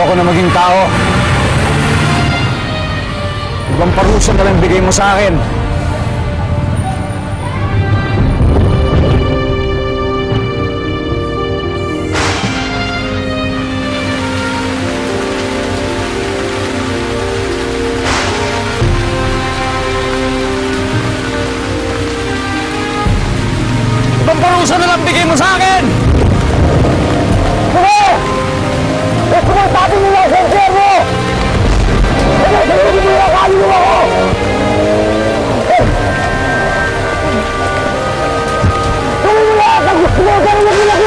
Ayoko na maging tao. Ibang parusa na lang bigay mo sa akin. Ibang parusa na lang bigay mo sa akin! Pag gusto mo, ganun na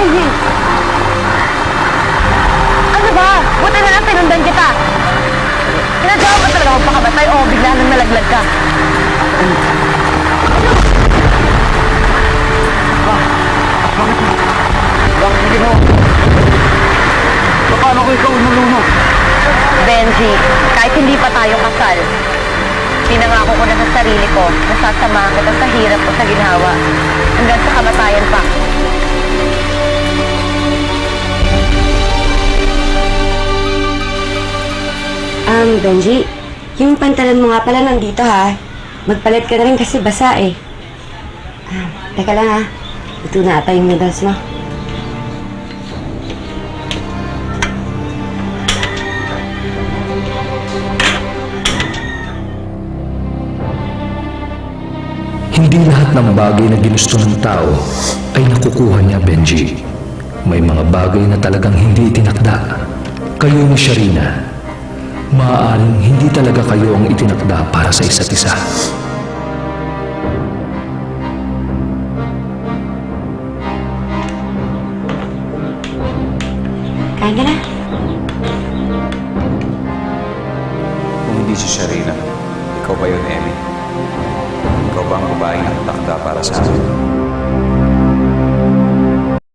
Benji! Ano ba? Buti na lang tinundan kita. Pinagawa ba talaga akong pakabatay o bigla nang nalaglag ka? Bang, hindi mo. Paano ko ikaw inulunod? Benji, kahit hindi pa tayo kasal, pinangako ko na sa sarili ko na sasamahan kita sa hirap o sa ginhawa hanggang sa kamatayan pa. Um, Benji, yung pantalon mo nga pala nandito ha. Magpalit ka na rin kasi basa eh. Ah, teka lang ha. Ito na ata yung noodles mo. Hindi lahat ng bagay na ginusto ng tao ay nakukuha niya, Benji. May mga bagay na talagang hindi itinakda. Kayo ni Sharina, maaaring hindi talaga kayo ang itinakda para sa isa't isa. Kain ka na. Kung hindi si Sharina, ikaw ba yun, Emmy? Ikaw ba ang babaeng nakatakda para sa akin?